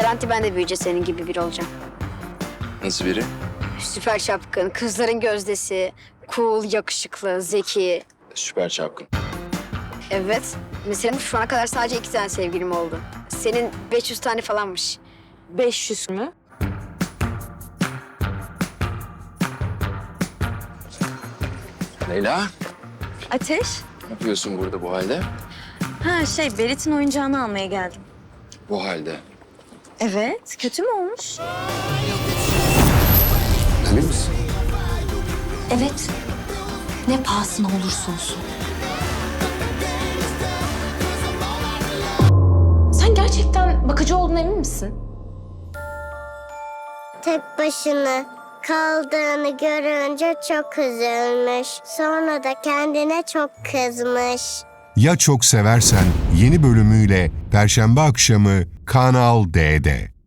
Garanti ben de büyüyünce senin gibi biri olacağım. Nasıl biri? Süper çapkın, kızların gözdesi, cool, yakışıklı, zeki. Süper çapkın. Evet. Mesela şu ana kadar sadece iki tane sevgilim oldu. Senin 500 tane falanmış. 500 mü? Leyla, Ateş? ne yapıyorsun burada bu halde? Ha şey Berit'in oyuncağını almaya geldim. Bu halde. Evet. Kötü mü olmuş? Emin misin? Evet. Ne pahasına olursa olsun. Sen gerçekten bakıcı olduğuna emin misin? Tek başına kaldığını görünce çok üzülmüş. Sonra da kendine çok kızmış. Ya Çok Seversen yeni bölümüyle Perşembe akşamı Kanal D'de.